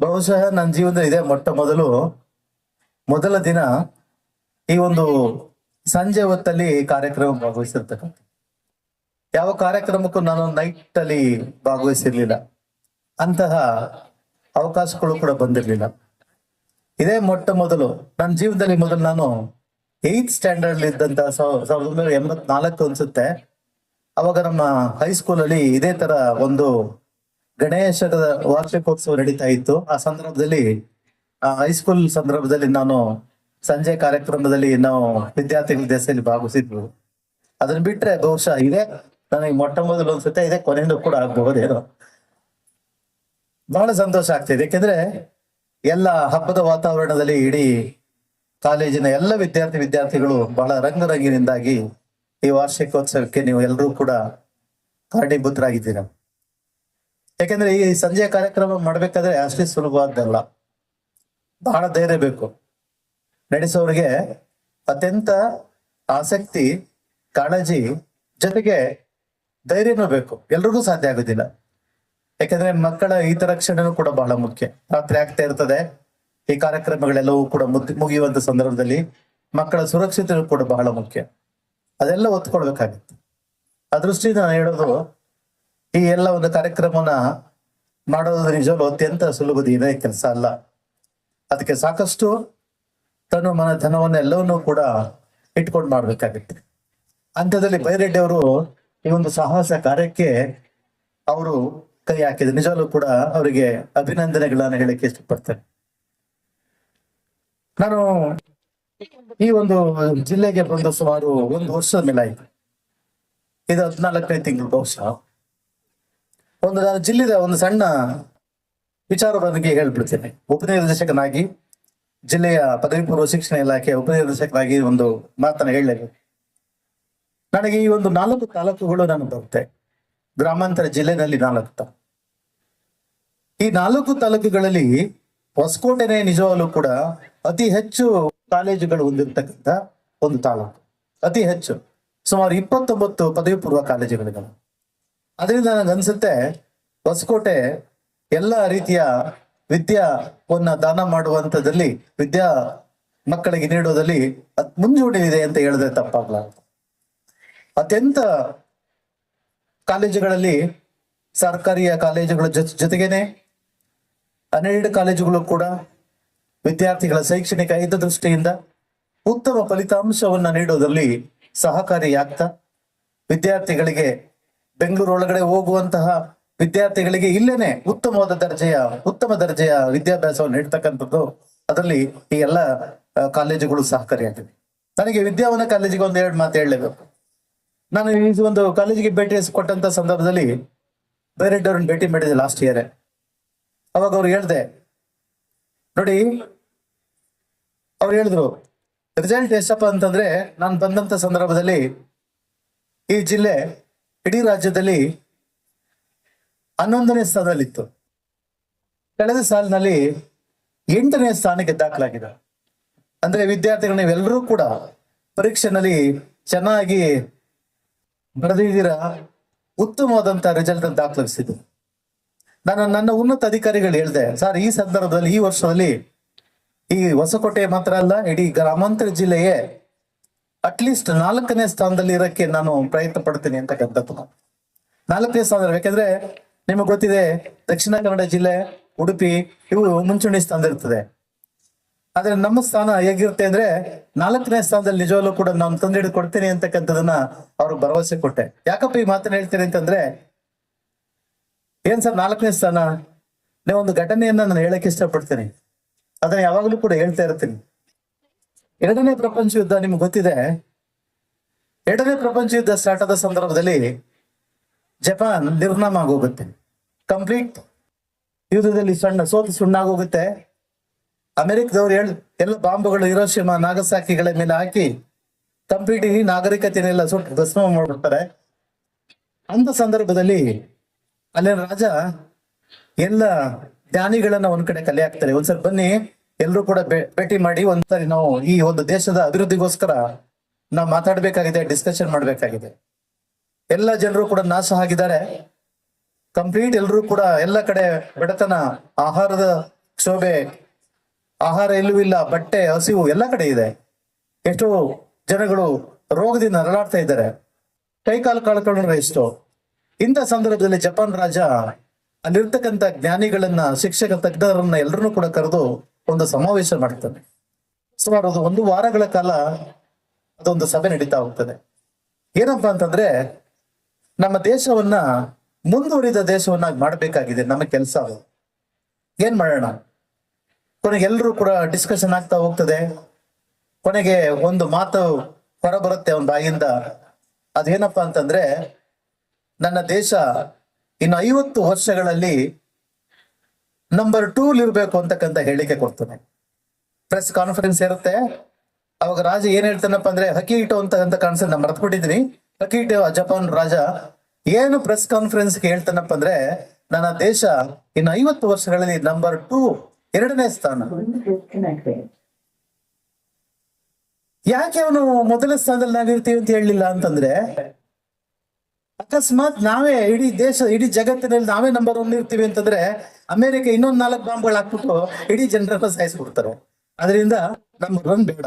ಬಹುಶಃ ನನ್ನ ಜೀವನದ ಇದೆ. ಮೊಟ್ಟ ಮೊದಲು, ಮೊದಲ ದಿನ ಈ ಒಂದು ಸಂಜೆ ಹೊತ್ತಲ್ಲಿ ಕಾರ್ಯಕ್ರಮ ಭಾಗವಹಿಸಿರ್ತಕ್ಕಂಥ ಯಾವ ಕಾರ್ಯಕ್ರಮಕ್ಕೂ ನಾನು ನೈಟ್ ಅಲ್ಲಿ ಭಾಗವಹಿಸಿರ್ಲಿಲ್ಲ. ಅಂತಹ ಅವಕಾಶಗಳು ಕೂಡ ಬಂದಿರಲಿಲ್ಲ. ಇದೇ ಮೊಟ್ಟ ಮೊದಲು ನನ್ನ ಜೀವನದಲ್ಲಿ ಮೊದಲು ನಾನು ಏತ್ ಸ್ಟ್ಯಾಂಡರ್ಡ್ ಇದ್ದಂತ ಸಾವ್- ಸಾವಿರದ ಒಂಬೈನೂರ ಎಂಬತ್ನಾಲ್ಕು ಅನ್ಸುತ್ತೆ. ಅವಾಗ ನಮ್ಮ ಹೈಸ್ಕೂಲಲ್ಲಿ ಇದೇ ತರ ಒಂದು ಗಣೇಶದ ವಾರ್ಷಿಕೋತ್ಸವ ನಡೀತಾ ಇತ್ತು. ಆ ಸಂದರ್ಭದಲ್ಲಿ ಹೈಸ್ಕೂಲ್ ಸಂದರ್ಭದಲ್ಲಿ ನಾನು ಸಂಜೆ ಕಾರ್ಯಕ್ರಮದಲ್ಲಿ ನಾವು ವಿದ್ಯಾರ್ಥಿಗಳ ದೆಸೆಯಲ್ಲಿ ಭಾಗಿಸಿದ್ವು ಅದನ್ನ ಬಿಟ್ರೆ ಬಹುಶಃ ಇದೆ. ನನಗೆ ಮೊಟ್ಟ ಮೊದಲು ಅನ್ಸುತ್ತೆ, ಇದೆ ಕೊನೆಯೂ ಕೂಡ ಆಗಬಹುದೇನೋ. ಬಹಳ ಸಂತೋಷ ಆಗ್ತಿದೆ. ಯಾಕೆಂದ್ರೆ ಎಲ್ಲ ಹಬ್ಬದ ವಾತಾವರಣದಲ್ಲಿ ಇಡೀ ಕಾಲೇಜಿನ ಎಲ್ಲ ವಿದ್ಯಾರ್ಥಿ ವಿದ್ಯಾರ್ಥಿಗಳು ಬಹಳ ರಂಗರಂಗಿನಿಂದಾಗಿ ಈ ವಾರ್ಷಿಕೋತ್ಸವಕ್ಕೆ ನೀವು ಎಲ್ಲರೂ ಕೂಡ ಕಾರಣೀಭೂತರಾಗಿದ್ದೀರ? ಯಾಕೆಂದ್ರೆ ಈ ಸಂಜೆ ಕಾರ್ಯಕ್ರಮ ಮಾಡ್ಬೇಕಾದ್ರೆ ಅಷ್ಟೇ ಸುಲಭವಾದ್ದಲ್ಲ ಬಹಳ ಧೈರ್ಯ ಬೇಕು. ನಡೆಸೋರಿಗೆ ಅತ್ಯಂತ ಆಸಕ್ತಿ, ಕಾಳಜಿ ಜೊತೆಗೆ ಧೈರ್ಯನೂ ಬೇಕು. ಎಲ್ರಿಗೂ ಸಾಧ್ಯ ಆಗೋದಿಲ್ಲ. ಯಾಕಂದ್ರೆ ಮಕ್ಕಳ ಹಿತರಕ್ಷಣೆನೂ ಕೂಡ ಬಹಳ ಮುಖ್ಯ. ರಾತ್ರಿ ಆಗ್ತಾ ಇರ್ತದೆ. ಈ ಕಾರ್ಯಕ್ರಮಗಳೆಲ್ಲವೂ ಕೂಡ ಮುಗಿಯುವಂತ ಸಂದರ್ಭದಲ್ಲಿ ಮಕ್ಕಳ ಸುರಕ್ಷತೆ ಕೂಡ ಬಹಳ ಮುಖ್ಯ. ಅದೆಲ್ಲ ಒತ್ಕೊಳ್ಬೇಕಾಗುತ್ತೆ. ಆ ದೃಷ್ಟಿಯಿಂದ ನಾನು ಹೇಳೋದು ಈ ಎಲ್ಲ ಒಂದು ಕಾರ್ಯಕ್ರಮನ ಮಾಡೋದು ನಿಜವೂ ಅತ್ಯಂತ ಸುಲಭದ ಕೆಲಸ ಅಲ್ಲ. ಅದಕ್ಕೆ ಸಾಕಷ್ಟು ತನು ಮನ ಧನವನ್ನೆಲ್ಲವನ್ನೂ ಕೂಡ ಇಟ್ಕೊಂಡು ಮಾಡ್ಬೇಕಾಗುತ್ತೆ. ಅಂಥದ್ರಲ್ಲಿ ಬೈರೆಡ್ಡಿ ಅವರು ಈ ಒಂದು ಸಾಹಸ ಕಾರ್ಯಕ್ಕೆ ಅವರು ಕೈ ಹಾಕಿದ್ರು. ನಿಜವಾಗ್ಲೂ ಕೂಡ ಅವರಿಗೆ ಅಭಿನಂದನೆಗಳನ್ನ ಹೇಳಕ್ಕೆ ಇಷ್ಟಪಡ್ತೇನೆ. ನಾನು ಈ ಒಂದು ಜಿಲ್ಲೆಗೆ ಬಂದ ಸುಮಾರು ಒಂದು ವರ್ಷದ ಮೇಲೆ ಆಯ್ತು. ಇದು ಹದಿನಾಲ್ಕನೇ ತಿಂಗಳು ಬಹುಶಃ. ಒಂದು ನಾನು ಜಿಲ್ಲೆದ ಒಂದು ಸಣ್ಣ ವಿಚಾರ ಬಗ್ಗೆ ಹೇಳ್ಬಿಡ್ತೇನೆ. ಉಪನಿರ್ದೇಶಕನಾಗಿ ಜಿಲ್ಲೆಯ ಪದವಿ ಪೂರ್ವ ಶಿಕ್ಷಣ ಇಲಾಖೆ ಉಪನಿರ್ದೇಶಕನಾಗಿ ಒಂದು ಮಾತನ್ನ ಹೇಳಲೇಬೇಕು ನನಗೆ ಈ ಒಂದು ನಾಲ್ಕು ತಾಲೂಕುಗಳು ನಾನು ಬರುತ್ತೆ. ಗ್ರಾಮಾಂತರ ಜಿಲ್ಲೆನಲ್ಲಿ ನಾಲ್ಕು ಈ ನಾಲ್ಕು ತಾಲೂಕುಗಳಲ್ಲಿ ಹೊಸಕೋಟೆನೇ ನಿಜವಾಗ್ಲೂ ಕೂಡ ಅತಿ ಹೆಚ್ಚು ಕಾಲೇಜುಗಳು ಹೊಂದಿರತಕ್ಕಂತ ಒಂದು ತಾಲೂಕು. ಅತಿ ಹೆಚ್ಚು. ಸುಮಾರು ಇಪ್ಪತ್ತೊಂಬತ್ತು ಪದವಿ ಪೂರ್ವ ಕಾಲೇಜುಗಳಿದ್ದಾವೆ ಅದರಿಂದ ನನಗೆ ಅನ್ಸುತ್ತೆ ಹೊಸಕೋಟೆ ಎಲ್ಲ ರೀತಿಯ ವಿದ್ಯಾವನ್ನ ದಾನ ಮಾಡುವಂತದಲ್ಲಿ ವಿದ್ಯಾ ಮಕ್ಕಳಿಗೆ ನೀಡೋದಲ್ಲಿ ಮುಂಚೂಣಿಯಿದೆ ಅಂತ ಹೇಳಿದ್ರೆ ತಪ್ಪಾಗ್ಲಾರ್ದು ಅತ್ಯಂತ ಕಾಲೇಜುಗಳಲ್ಲಿ ಸರ್ಕಾರಿಯ ಕಾಲೇಜುಗಳ ಜೊತೆಗೇನೆ ಹನ್ನೆರಡು ಕಾಲೇಜುಗಳು ಕೂಡ ವಿದ್ಯಾರ್ಥಿಗಳ ಶೈಕ್ಷಣಿಕ ಹಿತದೃಷ್ಟಿಯಿಂದ ಉತ್ತಮ ಫಲಿತಾಂಶವನ್ನ ನೀಡೋದ್ರಲ್ಲಿ ಸಹಕಾರಿಯಾಗ್ತಾ ವಿದ್ಯಾರ್ಥಿಗಳಿಗೆ ಬೆಂಗಳೂರು ಒಳಗಡೆ ಹೋಗುವಂತಹ ವಿದ್ಯಾರ್ಥಿಗಳಿಗೆ ಇಲ್ಲೇನೆ ಉತ್ತಮವಾದ ದರ್ಜೆಯ, ಉತ್ತಮ ದರ್ಜೆಯ ವಿದ್ಯಾಭ್ಯಾಸವನ್ನು ನೀಡ್ತಕ್ಕಂಥದ್ದು ಅದರಲ್ಲಿ ಈ ಎಲ್ಲ ಕಾಲೇಜುಗಳು ಸಹಕಾರಿಯಾಗಿವೆ. ನನಗೆ ವಿದ್ಯಾವನ ಕಾಲೇಜಿಗೆ ಒಂದು ಎರಡು ಮಾತು ಹೇಳಲೇಬೇಕು. ನಾನು ಈ ಒಂದು ಕಾಲೇಜಿಗೆ ಭೇಟಿ ಕೊಟ್ಟಂತ ಸಂದರ್ಭದಲ್ಲಿ ಬೇರೆಡ್ಡವ್ರನ್ನ ಭೇಟಿ ಮಾಡಿದೆ ಲಾಸ್ಟ್ ಇಯರ್ ಅವಾಗ ಅವ್ರು ಹೇಳ್ದೆ, ನೋಡಿ, ಅವ್ರು ಹೇಳಿದ್ರು ರಿಸಲ್ಟ್ ಎಷ್ಟಪ್ಪ ಅಂತಂದ್ರೆ, ನಾನು ಬಂದಂತ ಸಂದರ್ಭದಲ್ಲಿ ಈ ಜಿಲ್ಲೆ ಇಡೀ ರಾಜ್ಯದಲ್ಲಿ ಹನ್ನೊಂದನೇ ಸ್ಥಾನದಲ್ಲಿತ್ತು. ಕಳೆದ ಸಾಲಿನಲ್ಲಿ ಎಂಟನೇ ಸ್ಥಾನಕ್ಕೆ ದಾಖಲಾಗಿದೆ. ಅಂದ್ರೆ ವಿದ್ಯಾರ್ಥಿಗಳು ನೀವೆಲ್ಲರೂ ಕೂಡ ಪರೀಕ್ಷೆನಲ್ಲಿ ಚೆನ್ನಾಗಿ ಬರೆದಿದ್ದೀರ? ಉತ್ತಮವಾದಂತ ರಿಸಲ್ಟ್ ದಾಖಲಿಸಿದ್ರು ನಾನು ನನ್ನ ಉನ್ನತ ಅಧಿಕಾರಿಗಳು ಹೇಳಿದೆ, ಸರ್, ಈ ಸಂದರ್ಭದಲ್ಲಿ, ಈ ವರ್ಷದಲ್ಲಿ ಈ ಹೊಸಕೋಟೆ ಮಾತ್ರ ಅಲ್ಲ, ಇಡೀ ಗ್ರಾಮಾಂತರ ಜಿಲ್ಲೆಯೇ ಅಟ್ಲೀಸ್ಟ್ ನಾಲ್ಕನೇ ಸ್ಥಾನದಲ್ಲಿ ಇರಕ್ಕೆ ನಾನು ಪ್ರಯತ್ನ ಪಡ್ತೀನಿ ಅಂತಕ್ಕಂಥದ್ದು. ನಾಲ್ಕನೇ ಸ್ಥಾನದಲ್ಲಿ, ಯಾಕಂದ್ರೆ ನಿಮಗೆ ಗೊತ್ತಿದೆ, ದಕ್ಷಿಣ ಕನ್ನಡ ಜಿಲ್ಲೆ, ಉಡುಪಿ, ಇವು ಮುಂಚೂಣಿ ಸ್ಥಾನದಲ್ಲಿರ್ತದೆ ಆದ್ರೆ ನಮ್ಮ ಸ್ಥಾನ ಹೇಗಿರುತ್ತೆ ಅಂದ್ರೆ ನಾಲ್ಕನೇ ಸ್ಥಾನದಲ್ಲಿ ನಿಜವಾಗ್ಲೂ ಕೂಡ ನಾನು ತಂದಿಡಿದು ಕೊಡ್ತೀನಿ ಅಂತಕ್ಕಂಥದನ್ನ ಅವ್ರು ಭರವಸೆ ಕೊಟ್ಟೆ. ಯಾಕಪ್ಪ ಈ ಮಾತನ್ನ ಹೇಳ್ತೀನಿ ಅಂತಂದ್ರೆ, ಏನ್ ಸರ್ ನಾಲ್ಕನೇ ಸ್ಥಾನ? ನೀವು ಒಂದು ಘಟನೆಯನ್ನ ನಾನು ಹೇಳಕ್ ಇಷ್ಟಪಡ್ತೀನಿ. ಅದನ್ನ ಯಾವಾಗಲೂ ಕೂಡ ಹೇಳ್ತಾ ಇರ್ತೀನಿ. ಎರಡನೇ ಪ್ರಪಂಚ ಯುದ್ಧ ನಿಮ್ಗೆ ಗೊತ್ತಿದೆ ಎರಡನೇ ಪ್ರಪಂಚ ಯುದ್ಧ ಸ್ಟಾರ್ಟ್ ಆದ ಸಂದರ್ಭದಲ್ಲಿ ಜಪಾನ್ ನಿರ್ನಾಮ ಆಗೋಗುತ್ತೆ ಕಂಪ್ಲೀಟ್ ಯುದ್ಧದಲ್ಲಿ ಸಣ್ಣ ಸೋತು ಸುಣ್ಣಾಗೋಗುತ್ತೆ. ಅಮೆರಿಕದವ್ರು ಹೇಳ ಎಲ್ಲ ಬಾಂಬುಗಳು ಹಿರೋಶಿಮಾ, ನಾಗಸಾಕಿಗಳ ಮೇಲೆ ಹಾಕಿ ಕಂಪ್ಲೀಟ್ ಈ ನಾಗರಿಕತೆನೆಲ್ಲ ಸುಟ್ಟು ಭಸ್ಮ ಮಾಡ್ಬಿಡ್ತಾರೆ. ಅಂತ ಸಂದರ್ಭದಲ್ಲಿ ಅಲ್ಲಿನ ರಾಜ ಎಲ್ಲ ಜ್ಞಾನಿಗಳನ್ನ ಒಂದ್ ಕಡೆ ಕಲೆ ಹಾಕ್ತಾರೆ. ಒಂದ್ಸರಿ ಬನ್ನಿ ಎಲ್ಲರೂ ಕೂಡ ಭೇಟಿ ಮಾಡಿ ಒಂದ್ಸರಿ ನಾವು ಈ ಒಂದು ದೇಶದ ಅಭಿವೃದ್ಧಿಗೋಸ್ಕರ ನಾವು ಮಾತಾಡಬೇಕಾಗಿದೆ ಡಿಸ್ಕಷನ್ ಮಾಡಬೇಕಾಗಿದೆ. ಎಲ್ಲ ಜನರು ಕೂಡ ನಾಶ ಆಗಿದ್ದಾರೆ. ಕಂಪ್ಲೀಟ್ ಎಲ್ಲರೂ ಕೂಡ ಎಲ್ಲ ಕಡೆ ಬಡತನ, ಆಹಾರದ ಕ್ಷೋಭೆ ಆಹಾರ ಎಲ್ಲೂ ಇಲ್ಲ, ಬಟ್ಟೆ, ಹಸಿವು ಎಲ್ಲ ಕಡೆ ಇದೆ. ಎಷ್ಟೋ ಜನಗಳು ರೋಗದಿಂದ ನರಳಾಡ್ತಾ ಇದ್ದಾರೆ. ಕೈ ಕಾಲು ಕಳ್ಕೊಂಡ್ರೆ ಎಷ್ಟು. ಇಂಥ ಸಂದರ್ಭದಲ್ಲಿ ಜಪಾನ್ ರಾಜ ಅಲ್ಲಿರ್ತಕ್ಕಂಥ ಜ್ಞಾನಿಗಳನ್ನ ಶಿಕ್ಷಕ ತಜ್ಞರನ್ನ ಎಲ್ಲರನ್ನೂ ಕೂಡ ಕರೆದು ಒಂದು ಸಮಾವೇಶ ಮಾಡ್ತಾನೆ. ಸುಮಾರು ಒಂದು ವಾರಗಳ ಕಾಲ ಅದೊಂದು ಸಭೆ ನಡೀತಾ ಹೋಗ್ತದೆ. ಏನಪ್ಪಾ ಅಂತಂದ್ರೆ, ನಮ್ಮ ದೇಶವನ್ನ ಮುಂದುವರಿದ ದೇಶವನ್ನಾಗಿ ಮಾಡಬೇಕಾಗಿದೆ ನಮ್ಮ ಕೆಲಸ ಅದು. ಏನ್ ಮಾಡೋಣ? ಕೊನೆಗೆ ಎಲ್ಲರೂ ಕೂಡ ಡಿಸ್ಕಷನ್ ಆಗ್ತಾ ಹೋಗ್ತದೆ. ಕೊನೆಗೆ ಒಂದು ಮಾತು ಹೊರಬರುತ್ತೆ ಅವನ ಬಾಯಿಂದ. ಅದೇನಪ್ಪಾ ಅಂತಂದ್ರೆ, ನನ್ನ ದೇಶ ಇನ್ನು ಐವತ್ತು ವರ್ಷಗಳಲ್ಲಿ ನಂಬರ್ ಟೂಲ್ ಇರಬೇಕು ಅಂತಕ್ಕಂಥ ಹೇಳಿಕೆ ಕೊಡ್ತಾನೆ. ಪ್ರೆಸ್ ಕಾನ್ಫರೆನ್ಸ್ ಇರುತ್ತೆ. ಅವಾಗ ರಾಜ ಏನ್ ಹೇಳ್ತಾನಪ್ಪ ಅಂದ್ರೆ ಹಕಿಯಿಟೋ ಅಂತ ಅಂತ ಕಾಣಿಸ್ ನಾನು ಮರ್ತ್ಬಿಟ್ಟಿದ್ದೀನಿ. ಇಟ್ಟು ಜಪಾನ್ ರಾಜ ಏನು ಪ್ರೆಸ್ ಕಾನ್ಫರೆನ್ಸ್ ಹೇಳ್ತಾನಪ್ಪ ಅಂದ್ರೆ, ನನ್ನ ದೇಶ ಇನ್ನು ಐವತ್ತು ವರ್ಷಗಳಲ್ಲಿ ನಂಬರ್ ಟೂ ಎರಡನೇ ಸ್ಥಾನ. ಯಾಕೆ ಅವನು ಮೊದಲ ಸ್ಥಾನದಲ್ಲಿ ನಾವಿರ್ತೀವಿ ಅಂತ ಹೇಳಲಿಲ್ಲ ಅಂತಂದ್ರೆ, ಅಕಸ್ಮಾತ್ ನಾವೇ ಇಡೀ ದೇಶ, ಇಡೀ ಜಗತ್ತಿನಲ್ಲಿ ನಾವೇ ನಂಬರ್ ಒನ್ ಇರ್ತೀವಿ ಅಂತಂದ್ರೆ, ಅಮೆರಿಕ ಇನ್ನೊಂದ್ ನಾಲ್ಕು ಬಾಂಬ್ಗಳು ಹಾಕ್ಬಿಟ್ಟು ಇಡೀ ಜನರನ್ನ ಸಾಯಿಸ್ಬಿಡ್ತಾರೆ. ಅದರಿಂದ ನಂಬರ್ ಒನ್ ಬೇಡ.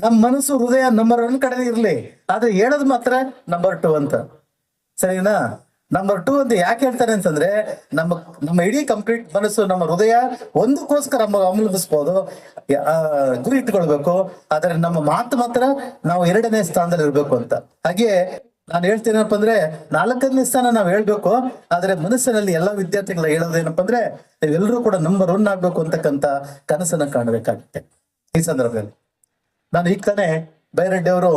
ನಮ್ಮ ಮನಸ್ಸು ಹೃದಯ ನಂಬರ್ ಒನ್ ಕಡೆ ಇರ್ಲಿ. ಆದ್ರೆ ಹೇಳೋದು ಮಾತ್ರ ನಂಬರ್ ಟು ಅಂತ. ಸರಿನಾ? ನಂಬರ್ ಟೂ ಅಂತ ಯಾಕೆ ಹೇಳ್ತಾರೆ ಅಂತಂದ್ರೆ, ನಮ್ಮ ನಮ್ಮ ಇಡೀ ಕಂಪ್ಲೀಟ್ ಮನಸ್ಸು, ನಮ್ಮ ಹೃದಯ ಒಂದಕ್ಕೋಸ್ಕರ ಅವಲಂಬಿಸ್ಬೋದು ಗುರಿ ಇಟ್ಕೊಳ್ಬೇಕು. ಆದ್ರೆ ನಮ್ಮ ಮಾತು ಮಾತ್ರ ನಾವು ಎರಡನೇ ಸ್ಥಾನದಲ್ಲಿ ಇರ್ಬೇಕು ಅಂತ. ಹಾಗೆ ನಾನು ಹೇಳ್ತೀನಪ್ಪ ಅಂದ್ರೆ, ನಾಲ್ಕನೇ ಸ್ಥಾನ ನಾವು ಹೇಳ್ಬೇಕು. ಆದ್ರೆ ಮನಸ್ಸಿನಲ್ಲಿ ಎಲ್ಲಾ ವಿದ್ಯಾರ್ಥಿಗಳು ಹೇಳೋದೇನಪ್ಪ ಅಂದ್ರೆ, ನೀವೆಲ್ಲರೂ ಕೂಡ ನಂಬರ್ ಒನ್ ಆಗ್ಬೇಕು ಅಂತಕ್ಕಂತ ಕನಸನ್ನ ಕಾಣಬೇಕಾಗುತ್ತೆ. ಈ ಸಂದರ್ಭದಲ್ಲಿ. ನಾನು ಈಗ ತಾನೇ ಬೈರೆಡ್ಡಿ ಅವರು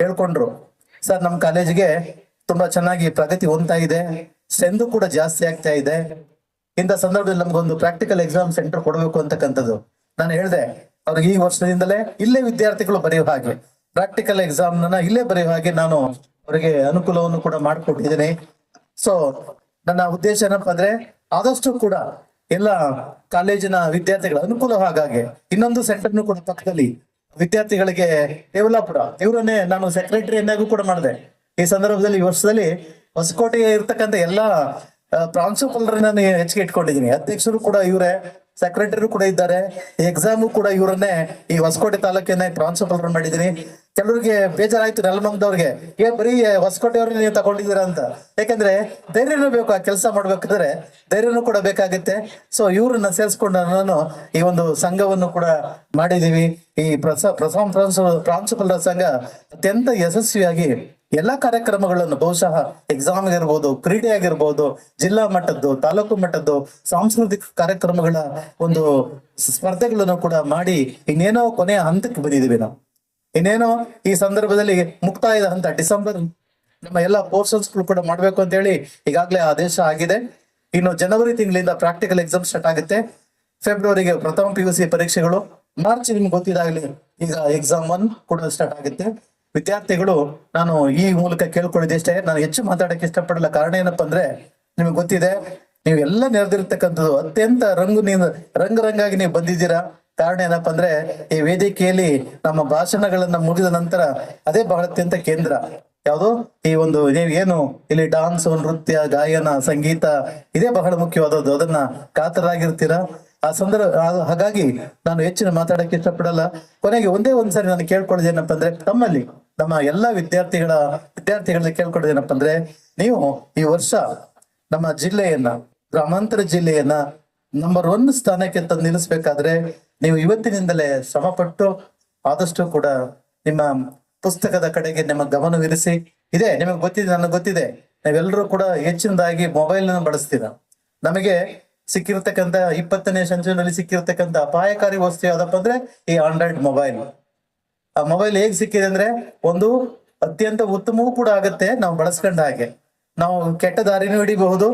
ಹೇಳ್ಕೊಂಡ್ರು, ಸರ್, ನಮ್ಮ ಕಾಲೇಜಿಗೆ ತುಂಬಾ ಚೆನ್ನಾಗಿ ಪ್ರಗತಿ ಹೊಂದ್ತಾ ಇದೆ ಸ್ಟ್ರೆಂದು ಕೂಡ ಜಾಸ್ತಿ ಆಗ್ತಾ ಇದೆ. ಇಂಥ ಸಂದರ್ಭದಲ್ಲಿ ನಮ್ಗೊಂದು ಪ್ರಾಕ್ಟಿಕಲ್ ಎಕ್ಸಾಮ್ ಸೆಂಟರ್ ಕೊಡಬೇಕು ಅಂತಕ್ಕಂಥದ್ದು. ನಾನು ಹೇಳಿದೆ, ಅವ್ರಿಗೆ ಈ ವರ್ಷದಿಂದಲೇ ಇಲ್ಲೇ ವಿದ್ಯಾರ್ಥಿಗಳು ಬರೆಯುವ ಹಾಗೆ, ಪ್ರಾಕ್ಟಿಕಲ್ ಎಕ್ಸಾಮ್ನ ಇಲ್ಲೇ ಬರೆಯುವ ಹಾಗೆ ನಾನು ಅವರಿಗೆ ಅನುಕೂಲವನ್ನು ಕೂಡ ಮಾಡಿಕೊಟ್ಟಿದ್ದೀನಿ. ಸೊ ನನ್ನ ಉದ್ದೇಶ ಏನಪ್ಪ ಅಂದ್ರೆ, ಆದಷ್ಟು ಕೂಡ ಎಲ್ಲ ಕಾಲೇಜಿನ ವಿದ್ಯಾರ್ಥಿಗಳ ಅನುಕೂಲ ಹಾಗಾಗಿ ಇನ್ನೊಂದು ಸೆಂಟರ್ನು ಕೂಡ ಪಕ್ಕದಲ್ಲಿ ವಿದ್ಯಾರ್ಥಿಗಳಿಗೆ ದೇವಲಾಪುರ, ಇವರನ್ನೇ ನಾನು ಸೆಕ್ರೆಟರಿಯನ್ನಾಗೂ ಕೂಡ ಮಾಡಿದೆ. ಈ ಸಂದರ್ಭದಲ್ಲಿ ಈ ವರ್ಷದಲ್ಲಿ ಹೊಸಕೋಟೆಗೆ ಇರ್ತಕ್ಕಂಥ ಎಲ್ಲಾ ಪ್ರಾಂಶುಪಾಲರನ್ನ ನಾನು ಹೆಚ್ಚಿಗೆ ಇಟ್ಕೊಂಡಿದ್ದೀನಿ. ಅಧ್ಯಕ್ಷರು ಕೂಡ ಇವರೇ ಸೆಕ್ರೆಟರಿ ಕೂಡ ಇದ್ದಾರೆ. ಎಕ್ಸಾಮು ಕೂಡ ಇವರನ್ನೇ ಈ ಹೊಸಕೋಟೆ ತಾಲೂಕಿನ ಪ್ರಾಂಶುಪಾಲರು ಮಾಡಿದ್ದೀನಿ. ಕೆಲವರಿಗೆ ಬೇಜಾರಾಯ್ತು ನೆಲಮಂಗದವ್ರಿಗೆ, ಏ ಬರೀ ಹೊಸಕೋಟೆಯವ್ರನ್ನ ನೀವು ತಗೊಂಡಿದ್ದೀರಾ ಅಂತ. ಯಾಕಂದ್ರೆ ಧೈರ್ಯನೂ ಬೇಕು, ಆ ಕೆಲಸ ಮಾಡ್ಬೇಕಾದ್ರೆ ಧೈರ್ಯನೂ ಕೂಡ ಬೇಕಾಗುತ್ತೆ. ಸೊ ಇವ್ರನ್ನ ಸೇರಿಸ್ಕೊಂಡು ನಾನು ಈ ಒಂದು ಸಂಘವನ್ನು ಕೂಡ ಮಾಡಿದೀವಿ. ಈ ಪ್ರಸ ಪ್ರಸಾಂ ಪ್ರಾಂಶುಪಾಲರ ಸಂಘ ಅತ್ಯಂತ ಯಶಸ್ವಿಯಾಗಿ ಎಲ್ಲಾ ಕಾರ್ಯಕ್ರಮಗಳನ್ನು ಬಹುಶಃ ಎಕ್ಸಾಮ್ ಆಗಿರ್ಬೋದು, ಕ್ರೀಡೆ ಆಗಿರ್ಬೋದು, ಜಿಲ್ಲಾ ಮಟ್ಟದ್ದು, ತಾಲೂಕು ಮಟ್ಟದ್ದು, ಸಾಂಸ್ಕೃತಿಕ ಕಾರ್ಯಕ್ರಮಗಳ ಒಂದು ಸ್ಪರ್ಧೆಗಳನ್ನು ಕೂಡ ಮಾಡಿ ಇನ್ನೇನೋ ಕೊನೆಯ ಹಂತಕ್ಕೆ ಬಂದಿದ್ದೀವಿ ನಾವು. ಇನ್ನೇನೋ ಈ ಸಂದರ್ಭದಲ್ಲಿ ಮುಕ್ತಾಯದ ಹಂತ ಡಿಸೆಂಬರ್ ನಮ್ಮ ಎಲ್ಲ ಪೋರ್ಷನ್ಸ್ಗಳು ಕೂಡ ಮಾಡಬೇಕು ಅಂತ ಹೇಳಿ ಈಗಾಗಲೇ ಆದೇಶ ಆಗಿದೆ. ಇನ್ನು ಜನವರಿ ತಿಂಗಳಿಂದ ಪ್ರಾಕ್ಟಿಕಲ್ ಎಕ್ಸಾಮ್ ಸ್ಟಾರ್ಟ್ ಆಗುತ್ತೆ. ಫೆಬ್ರವರಿಗೆ ಪ್ರಥಮ ಪಿ ಯು ಸಿ ಪರೀಕ್ಷೆಗಳು. ಮಾರ್ಚ್ ನಿಮ್ಗೆ ಗೊತ್ತಿದಾಗಲಿ ಈಗ ಎಕ್ಸಾಮ್ ಒನ್ ಕೂಡ ಸ್ಟಾರ್ಟ್ ಆಗುತ್ತೆ. ವಿದ್ಯಾರ್ಥಿಗಳು, ನಾನು ಈ ಮೂಲಕ ಕೇಳ್ಕೊಳ್ಳಿದೆ ಅಷ್ಟೇ ನಾನು ಹೆಚ್ಚು ಮಾತಾಡಕ್ಕೆ ಇಷ್ಟಪಡಲ್ಲ. ಕಾರಣ ಏನಪ್ಪಾ ಅಂದ್ರೆ, ನಿಮ್ಗೆ ಗೊತ್ತಿದೆ, ನೀವು ಎಲ್ಲ ನೆರೆದಿರ್ತಕ್ಕಂಥದ್ದು ಅತ್ಯಂತ ರಂಗು ನೀವು ರಂಗರಂಗಾಗಿ ನೀವು ಬಂದಿದ್ದೀರಾ. ಕಾರಣ ಏನಪ್ಪಾ ಅಂದ್ರೆ ಈ ವೇದಿಕೆಯಲ್ಲಿ ನಮ್ಮ ಭಾಷಣಗಳನ್ನ ಮುಗಿದ ನಂತರ ಅದೇ ಬಹಳ ಅತ್ಯಂತ ಕೇಂದ್ರ. ಯಾವುದು? ಈ ಒಂದು ಏನು ಇಲ್ಲಿ ಡಾನ್ಸ್ ನೃತ್ಯ, ಗಾಯನ, ಸಂಗೀತ ಇದೇ ಬಹಳ ಮುಖ್ಯವಾದದ್ದು. ಅದನ್ನ ಕಾತರಾಗಿರ್ತೀರಾ? ಆ ಸಂದರ್ಭ ಹಾಗಾಗಿ ನಾನು ಹೆಚ್ಚಿನ ಮಾತಾಡಕ್ಕೆ ಇಷ್ಟಪಡಲ್ಲ. ಕೊನೆಗೆ ಒಂದೇ ಒಂದ್ಸರಿ ನಾನು ಕೇಳ್ಕೊಳ್ಳೋದು ಏನಪ್ಪ ಅಂದ್ರೆ ತಮ್ಮಲ್ಲಿ, ನಮ್ಮ ಎಲ್ಲಾ ವಿದ್ಯಾರ್ಥಿಗಳ, ವಿದ್ಯಾರ್ಥಿಗಳನ್ನ ಕೇಳ್ಕೊಳ್ಳೋದು ಏನಪ್ಪ ಅಂದ್ರೆ ನೀವು ಈ ವರ್ಷ ನಮ್ಮ ಜಿಲ್ಲೆಯನ್ನ, ಗ್ರಾಮಾಂತರ ಜಿಲ್ಲೆಯನ್ನ ನಂಬರ್ ಒನ್ ಸ್ಥಾನಕ್ಕೆ ತಂದು ನಿಲ್ಲಿಸ್ಬೇಕಾದ್ರೆ ನೀವು ಇವತ್ತಿನಿಂದಲೇ ಶ್ರಮಪಟ್ಟು ಆದಷ್ಟು ಕೂಡ ನಿಮ್ಮ ಪುಸ್ತಕದ ಕಡೆಗೆ ನಿಮ್ಮ ಗಮನವಿರಿಸಿ. ಇದೆ, ನಿಮಗೆ ಗೊತ್ತಿದೆ, ನನಗೆ ಗೊತ್ತಿದೆ. ನಾವೆಲ್ಲರೂ ಕೂಡ ಹೆಚ್ಚಿನದಾಗಿ ಮೊಬೈಲ್ ಬಳಸ್ತೀರ? ನಮಗೆ ಸಿಕ್ಕಿರ್ತಕ್ಕಂಥ ಇಪ್ಪತ್ತನೇ ಸಂಚಿನಲ್ಲಿ ಸಿಕ್ಕಿರ್ತಕ್ಕಂಥ ಅಪಾಯಕಾರಿ ವಸ್ತು ಯಾವ್ದಪ್ಪ ಅಂದ್ರೆ ಈ ಆಂಡ್ರಾಯ್ಡ್ ಮೊಬೈಲ್ ಆ ಮೊಬೈಲ್ ಹೇಗ್ ಸಿಕ್ಕಿದೆ ಅಂದ್ರೆ ಒಂದು ಅತ್ಯಂತ ಉತ್ತಮವೂ ಕೂಡ ಆಗತ್ತೆ, ನಾವು ಬಳಸ್ಕೊಂಡ ಹಾಗೆ. ನಾವು ಕೆಟ್ಟ ದಾರಿನೂ ಹಿಡಿಬಹುದು,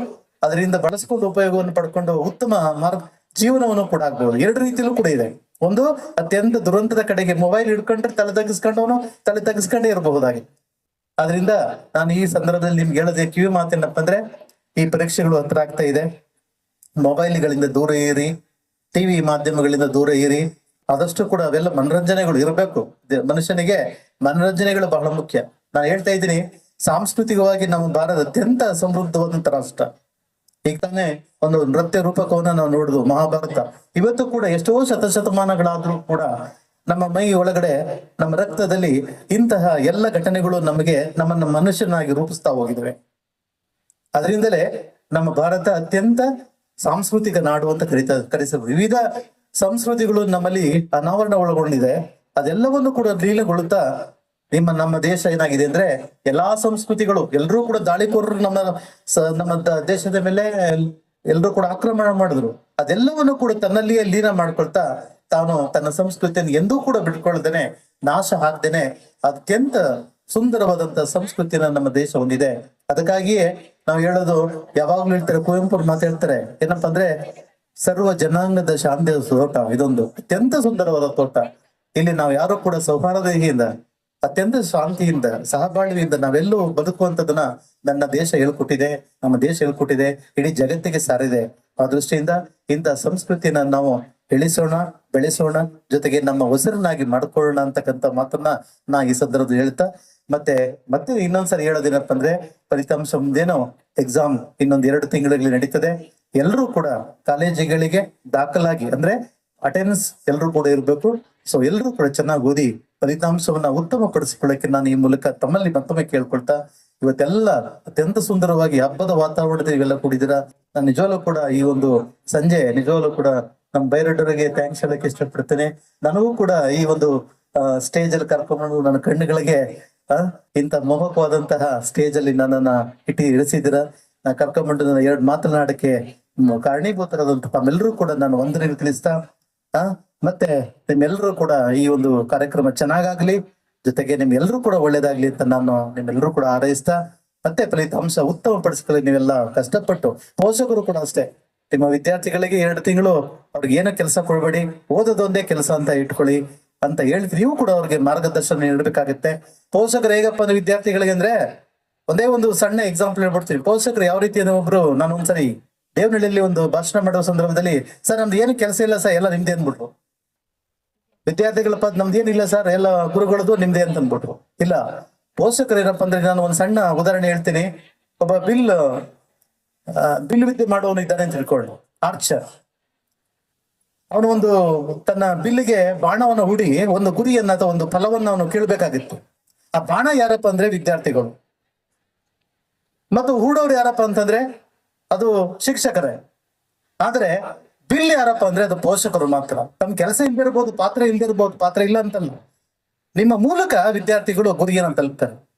ಅದರಿಂದ ಬಳಸ್ಕೊಂಡು ಉಪಯೋಗವನ್ನು ಪಡ್ಕೊಂಡು ಉತ್ತಮ ಮಾರ್ಗ ಜೀವನವನ್ನು ಕೂಡ ಆಗ್ಬಹುದು ಎರಡು ರೀತಿಯಲ್ಲೂ ಕೂಡ ಇದೆ. ಒಂದು, ಅತ್ಯಂತ ದುರಂತದ ಕಡೆಗೆ ಮೊಬೈಲ್ ಹಿಡ್ಕೊಂಡ್ರೆ ತಲೆ ತಗ್ಗಿಸ್ಕೊಂಡವನು ತಲೆ ತಗ್ಗಿಸ್ಕೊಂಡೇ ಇರಬಹುದಾಗಿ. ಆದ್ರಿಂದ ನಾನು ಈ ಸಂದರ್ಭದಲ್ಲಿ ನಿಮ್ಗೆ ಹೇಳೋದೇ ಕಿವಿ ಮಾತೇನಪ್ಪ ಅಂದ್ರೆ, ಈ ಪರೀಕ್ಷೆಗಳು ಹತ್ರ ಆಗ್ತಾ ಇದೆ. ಮೊಬೈಲ್ಗಳಿಂದ ದೂರ ಏರಿ, ಟಿವಿ ಮಾಧ್ಯಮಗಳಿಂದ ದೂರ ಏರಿ, ಆದಷ್ಟು ಕೂಡ ಅವೆಲ್ಲ ಮನರಂಜನೆಗಳು ಇರಬೇಕು. ಮನುಷ್ಯನಿಗೆ ಮನರಂಜನೆಗಳು ಬಹಳ ಮುಖ್ಯ. ನಾನು ಹೇಳ್ತಾ ಇದ್ದೀನಿ, ಸಾಂಸ್ಕೃತಿಕವಾಗಿ ನಮ್ಮ ಭಾರತ ಅತ್ಯಂತ ಸಮೃದ್ಧವಾದಂತ ರಾಷ್ಟ್ರ. ಈಗ ತಾನೇ ಒಂದು ನೃತ್ಯ ರೂಪಕವನ್ನ ನಾವು ನೋಡುದು ಮಹಾಭಾರತ. ಇವತ್ತು ಕೂಡ ಎಷ್ಟೋ ಶತಶತಮಾನಗಳಾದ್ರೂ ಕೂಡ ನಮ್ಮ ಮೈ ಒಳಗಡೆ ನಮ್ಮ ರಕ್ತದಲ್ಲಿ ಇಂತಹ ಎಲ್ಲ ಘಟನೆಗಳು ನಮಗೆ ನಮ್ಮನ್ನ ಮನುಷ್ಯನಾಗಿ ರೂಪಿಸ್ತಾ ಹೋಗಿದವೆ. ಅದರಿಂದಲೇ ನಮ್ಮ ಭಾರತ ಅತ್ಯಂತ ಸಾಂಸ್ಕೃತಿಕ ನಾಡು ಅಂತ ಕರಿತಾ ಕರೆಸ ವಿವಿಧ ಸಂಸ್ಕೃತಿಗಳು ನಮ್ಮಲ್ಲಿ ಅನಾವರಣ ಒಳಗೊಂಡಿದೆ ಅದೆಲ್ಲವನ್ನು ಕೂಡ ಲೀಲಗೊಳ್ಳುತ್ತಾ ನಿಮ್ಮ, ನಮ್ಮ ದೇಶ ಏನಾಗಿದೆ ಅಂದ್ರೆ ಎಲ್ಲಾ ಸಂಸ್ಕೃತಿಗಳು ಎಲ್ಲರೂ ಕೂಡ ದಾಳಿಕೋರರು ನಮ್ಮ ನಮ್ಮ ದೇಶದ ಮೇಲೆ ಎಲ್ಲರೂ ಕೂಡ ಆಕ್ರಮಣ ಮಾಡಿದ್ರು. ಅದೆಲ್ಲವನ್ನು ಕೂಡ ತನ್ನಲ್ಲಿಯೇ ಲೀನ ಮಾಡ್ಕೊಳ್ತಾ ತಾನು ತನ್ನ ಸಂಸ್ಕೃತಿಯನ್ನು ಎಂದೂ ಕೂಡ ಬಿಟ್ಕೊಳ್ದೇನೆ ನಾಶ ಹಾಕ್ದೇನೆ ಅತ್ಯಂತ ಸುಂದರವಾದಂತ ಸಂಸ್ಕೃತಿನ ನಮ್ಮ ದೇಶ ಹೊಂದಿದೆ. ಅದಕ್ಕಾಗಿಯೇ ನಾವು ಹೇಳೋದು ಯಾವಾಗ್ಲೂ ಹೇಳ್ತಾರೆ ಕುವೆಂಪು ಮಾತಾಡ್ತಾರೆ ಏನಪ್ಪಾ ಅಂದ್ರೆ ಸರ್ವ ಜನಾಂಗದ ಶಾಂತಿಯ ತೋಟ ಇದೊಂದು ಅತ್ಯಂತ ಸುಂದರವಾದ ತೋಟ ಇಲ್ಲಿ ನಾವು ಯಾರು ಕೂಡ ಸೌಹಾರ್ದತೆಯಿಂದ ಅತ್ಯಂತ ಶಾಂತಿಯಿಂದ, ಸಹಬಾಳ್ವೆಯಿಂದ ನಾವೆಲ್ಲೂ ಬದುಕುವಂತದನ್ನ ನನ್ನ ದೇಶ ಹೇಳ್ಕೊಟ್ಟಿದೆ, ನಮ್ಮ ದೇಶ ಹೇಳ್ಕೊಟ್ಟಿದೆ, ಇಡೀ ಜಗತ್ತಿಗೆ ಸಾರಿದೆ. ಆ ದೃಷ್ಟಿಯಿಂದ ಇಂಥ ಸಂಸ್ಕೃತಿನ ನಾವು ಬೆಳೆಸೋಣ ಬೆಳೆಸೋಣ, ಜೊತೆಗೆ ನಮ್ಮ ಉಸಿರನ್ನಾಗಿ ಮಾಡ್ಕೊಳ್ಳೋಣ ಅಂತಕ್ಕಂಥ ಮಾತನ್ನ ನಾ ಈ ಸಂದರ್ಭದಲ್ಲಿ ಹೇಳ್ತಾ, ಮತ್ತೆ ಮತ್ತೆ ಇನ್ನೊಂದ್ಸರಿ ಹೇಳೋದೇನಪ್ಪ ಅಂದ್ರೆ ಫಲಿತಾಂಶ ಮುಂದೇನೋ ಎಕ್ಸಾಮ್ ಇನ್ನೊಂದ್ ಎರಡು ತಿಂಗಳಲ್ಲಿ ನಡೀತದೆ. ಎಲ್ಲರೂ ಕೂಡ ಕಾಲೇಜುಗಳಿಗೆ ದಾಖಲಾಗಿ ಅಂದ್ರೆ ಅಟೆಂಡೆನ್ಸ್ ಎಲ್ಲರೂ ಕೂಡ ಇರಬೇಕು. ಸೊ ಎಲ್ಲರೂ ಕೂಡ ಚೆನ್ನಾಗಿ ಓದಿ ಫಲಿತಾಂಶವನ್ನ ಉತ್ತಮಪಡಿಸಿಕೊಳ್ಳಕ್ಕೆ ನಾನು ಈ ಮೂಲಕ ತಮ್ಮಲ್ಲಿ ಮತ್ತೊಮ್ಮೆ ಕೇಳ್ಕೊಳ್ತಾ ಇವತ್ತೆಲ್ಲ ಅತ್ಯಂತ ಸುಂದರವಾಗಿ ಹಬ್ಬದ ವಾತಾವರಣದಲ್ಲಿ ಇವೆಲ್ಲ ಕೂಡಿದ್ದೀರಾ? ನಾನು ನಿಜವಾಗ್ಲೂ ಕೂಡ ಈ ಒಂದು ಸಂಜೆ, ನಿಜವಾಗ್ಲೂ ಕೂಡ ನಮ್ಮ ಬೈರಡ್ಡರಿಗೆ ಥ್ಯಾಂಕ್ಸ್ ಹೇಳಕ್ಕೆ ಇಷ್ಟಪಡ್ತೇನೆ. ನನಗೂ ಕೂಡ ಈ ಒಂದು ಸ್ಟೇಜ್ ಅಲ್ಲಿ ಕರ್ಕೊಂಡು ನನ್ನ ಕಣ್ಣುಗಳಿಗೆ ಇಂಥ ಮೋಹಕವಾದಂತಹ ಸ್ಟೇಜ್ ಅಲ್ಲಿ ನನ್ನನ್ನ ಇಟ್ಟಿ ಇಳಿಸಿದಿರ ನಾ ಕರ್ಕೊಂಡ್ಬಂದು ನನ್ನ ಎರಡು ಮಾತನಾಡಕ್ಕೆ ಕಾರಣೀಭೂತರಾದಂತಹ ತಮ್ಮೆಲ್ಲರೂ ಕೂಡ ನಾನು ವಂದನೆ ತಿಳಿಸ್ತಾ ಆ, ಮತ್ತೆ ನಿಮ್ಮೆಲ್ಲರೂ ಕೂಡ ಈ ಒಂದು ಕಾರ್ಯಕ್ರಮ ಚೆನ್ನಾಗಾಗ್ಲಿ, ಜೊತೆಗೆ ನಿಮ್ಗೆಲ್ಲರೂ ಕೂಡ ಒಳ್ಳೇದಾಗ್ಲಿ ಅಂತ ನಾನು ನಿಮ್ಮೆಲ್ಲರೂ ಕೂಡ ಹಾರೈಸ್ತಾ, ಮತ್ತೆ ಫಲಿತಾಂಶ ಉತ್ತಮ ಪಡಿಸ್ಕೊಳ್ಳಿ ನೀವೆಲ್ಲ ಕಷ್ಟಪಟ್ಟು. ಪೋಷಕರು ಕೂಡ ಅಷ್ಟೇ. ನಿಮ್ಮ ವಿದ್ಯಾರ್ಥಿಗಳಿಗೆ ಎರಡು ತಿಂಗಳು ಅವ್ರಿಗೆ ಏನೋ ಕೆಲಸ ಕೊಡಬೇಡಿ, ಓದೋದೊಂದೇ ಕೆಲಸ ಅಂತ ಇಟ್ಕೊಳ್ಳಿ ಅಂತ ಹೇಳಿದ್ರೆ ನೀವು ಕೂಡ ಅವ್ರಿಗೆ ಮಾರ್ಗದರ್ಶನ ನೀಡಬೇಕಾಗತ್ತೆ. ಪೋಷಕರು ಹೇಗಪ್ಪ ಅಂದ್ರೆ ವಿದ್ಯಾರ್ಥಿಗಳಿಗೆ ಅಂದ್ರೆ ಒಂದೇ ಒಂದು ಸಣ್ಣ ಎಕ್ಸಾಂಪಲ್ ಹೇಳ್ಬಿಡ್ತೀನಿ ಪೋಷಕರು ಯಾವ ರೀತಿ ಅಂದ್ರೆ ಒಬ್ರು ನಾನು ಒಂದ್ಸರಿ ದೇವನಹಳ್ಳಿಯಲ್ಲಿ ಒಂದು ಭಾಷಣ ಮಾಡುವ ಸಂದರ್ಭದಲ್ಲಿ, ಸರ್, ನಮ್ದು ಏನು ಕೆಲಸ ಇಲ್ಲ ಸರ್, ಎಲ್ಲ ನಿಮ್ದೇ ಅಂದ್ಬಿಟ್ರು. ವಿದ್ಯಾರ್ಥಿಗಳ ಪದ ನಮ್ದು ಏನಿಲ್ಲ ಸರ್, ಎಲ್ಲ ಗುರುಗಳದು ನಿಮ್ದೇ ಅಂತ ಅಂದ್ಬಿಟ್ರು. ಇಲ್ಲ, ಪೋಷಕರು ಏನಪ್ಪ ಅಂದ್ರೆ ನಾನು ಒಂದು ಸಣ್ಣ ಉದಾಹರಣೆ ಹೇಳ್ತೀನಿ. ಒಬ್ಬ ಬಿಲ್ ಬಿಲ್ ವಿದ್ಯೆ ಮಾಡುವವನು ಇದ್ದಾನೆ ಅಂತ ತಿಳ್ಕೊಳ್ಳಿ ಆರ್ಚರ್. ಅವನು ಒಂದು ತನ್ನ ಬಿಲ್ಲಿಗೆ ಬಾಣವನ್ನು ಹುಡಿ ಒಂದು ಗುರಿಯನ್ನ ಅಥವಾ ಒಂದು ಫಲವನ್ನ ಅವನು ಕೇಳಬೇಕಾಗಿತ್ತು. ಆ ಬಾಣ ಯಾರಪ್ಪ ಅಂದ್ರೆ ವಿದ್ಯಾರ್ಥಿಗಳು. ಮತ್ತು ಹೂಡೋರು ಯಾರಪ್ಪ ಅಂತಂದ್ರೆ ಅದು ಶಿಕ್ಷಕರೇ. ಆದ್ರೆ ಬಿಲ್ ಯಾರಪ್ಪ ಅಂದ್ರೆ ಅದು ಪೋಷಕರು ಮಾತ್ರ. ತಮ್ಮ ಕೆಲಸ ಇಲ್ದಿರ್ಬೋದು ಪಾತ್ರ ಇಲ್ದಿರ್ಬೋದು ಪಾತ್ರ ಇಲ್ಲ ಅಂತಲ್ಲ. ನಿಮ್ಮ ಮೂಲಕ ವಿದ್ಯಾರ್ಥಿಗಳು ಗುರಿಯನ್ನು ತಲುಪ್ತಾರೆ.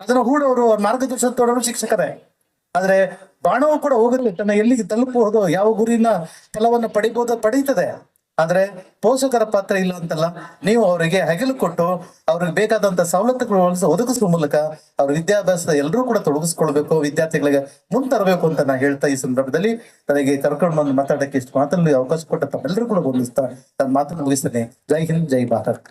ಅದನ್ನು ಹೂಡೋರು, ಅವ್ರ ಮಾರ್ಗದರ್ಶನ ತೋಡೋರು ಶಿಕ್ಷಕರೇ. ಆದ್ರೆ ಬಾಣವು ಕೂಡ ಹೋಗುತ್ತೆ, ತನ್ನ ಎಲ್ಲಿಗೆ ತಲುಪಬಹುದು ಯಾವ ಗುರಿನ, ಫಲವನ್ನು ಪಡಿಬಹುದು ಪಡೀತದೆ. ಆದ್ರೆ ಪೋಷಕರ ಪಾತ್ರ ಇಲ್ಲ ಅಂತಲ್ಲ, ನೀವು ಅವರಿಗೆ ಹಗಲು ಕೊಟ್ಟು ಅವ್ರಿಗೆ ಬೇಕಾದಂತ ಸವಲತ್ತುಗಳು ಒದಗಿಸುವ ಮೂಲಕ ಅವ್ರ ವಿದ್ಯಾಭ್ಯಾಸದ ಎಲ್ಲರೂ ಕೂಡ ತೊಡಗಿಸ್ಕೊಳ್ಬೇಕು, ವಿದ್ಯಾರ್ಥಿಗಳಿಗೆ ಮುಂತರಬೇಕು ಅಂತ ನಾ ಹೇಳ್ತಾ ಈ ಸಂದರ್ಭದಲ್ಲಿ. ನನಗೆ ಕರ್ಕೊಂಡು ಬಂದು ಮಾತಾಡಕ್ಕೆ ಇಷ್ಟು ಮಾತಲ್ಲಿ ಅವಕಾಶ ಕೊಟ್ಟ ತಮ್ಮೆಲ್ಲರೂ ಕೂಡ ಬಂದಿಸ್ತಾ ನನ್ನ ಮಾತನ್ನು ಮುಗಿಸ್ತೇನೆ. ಜೈ ಹಿಂದ್, ಜೈ ಭಾರತ್.